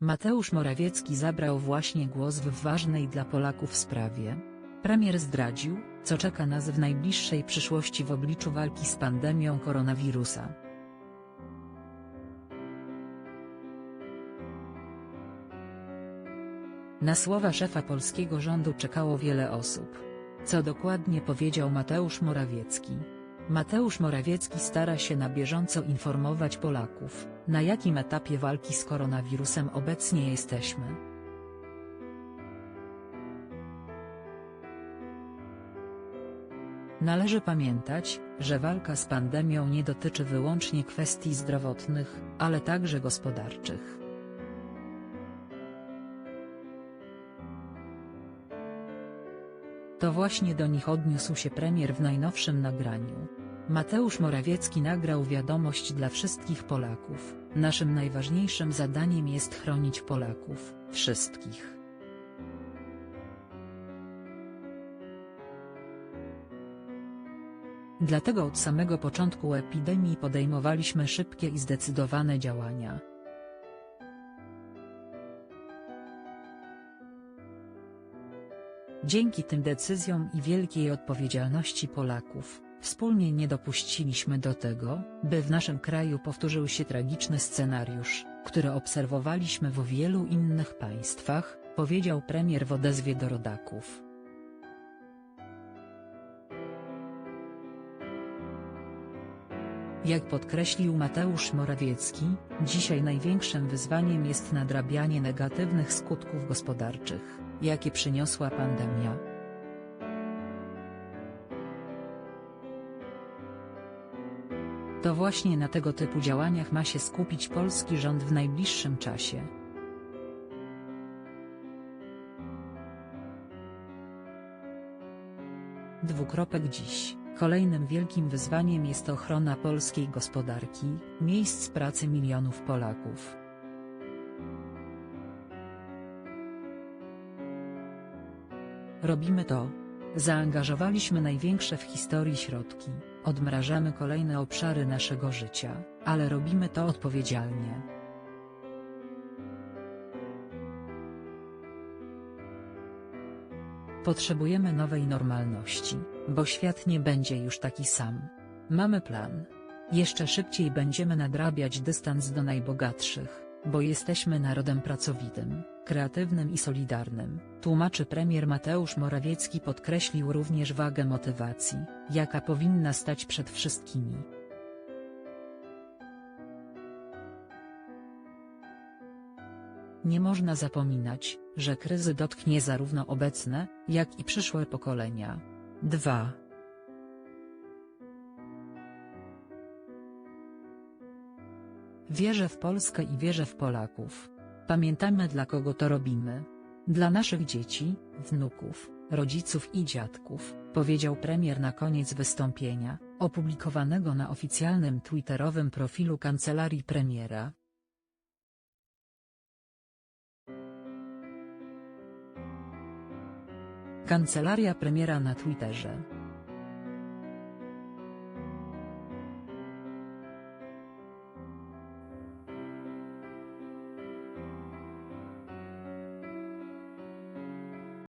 Mateusz Morawiecki zabrał właśnie głos w ważnej dla Polaków sprawie. Premier zdradził, co czeka nas w najbliższej przyszłości w obliczu walki z pandemią koronawirusa. Na słowa szefa polskiego rządu czekało wiele osób. Co dokładnie powiedział Mateusz Morawiecki? Mateusz Morawiecki stara się na bieżąco informować Polaków, na jakim etapie walki z koronawirusem obecnie jesteśmy. Należy pamiętać, że walka z pandemią nie dotyczy wyłącznie kwestii zdrowotnych, ale także gospodarczych. To właśnie do nich odniósł się premier w najnowszym nagraniu. Mateusz Morawiecki nagrał wiadomość dla wszystkich Polaków. Naszym najważniejszym zadaniem jest chronić Polaków, wszystkich. Dlatego od samego początku epidemii podejmowaliśmy szybkie i zdecydowane działania. Dzięki tym decyzjom i wielkiej odpowiedzialności Polaków, wspólnie nie dopuściliśmy do tego, by w naszym kraju powtórzył się tragiczny scenariusz, który obserwowaliśmy w wielu innych państwach, powiedział premier w odezwie do rodaków. Jak podkreślił Mateusz Morawiecki, dzisiaj największym wyzwaniem jest nadrabianie negatywnych skutków gospodarczych, jakie przyniosła pandemia. To właśnie na tego typu działaniach ma się skupić polski rząd w najbliższym czasie. Dwukropek dziś. Kolejnym wielkim wyzwaniem jest ochrona polskiej gospodarki, miejsc pracy milionów Polaków. Robimy to. Zaangażowaliśmy największe w historii środki, odmrażamy kolejne obszary naszego życia, ale robimy to odpowiedzialnie. Potrzebujemy nowej normalności, bo świat nie będzie już taki sam. Mamy plan. Jeszcze szybciej będziemy nadrabiać dystans do najbogatszych, bo jesteśmy narodem pracowitym, kreatywnym i solidarnym, tłumaczy premier Mateusz Morawiecki podkreślił również wagę motywacji, jaka powinna stać przed wszystkimi. Nie można zapominać, że kryzys dotknie zarówno obecne, jak i przyszłe pokolenia. 2. Wierzę w Polskę i wierzę w Polaków. Pamiętamy dla kogo to robimy. Dla naszych dzieci, wnuków, rodziców i dziadków, powiedział premier na koniec wystąpienia, opublikowanego na oficjalnym twitterowym profilu kancelarii premiera. Kancelaria premiera na Twitterze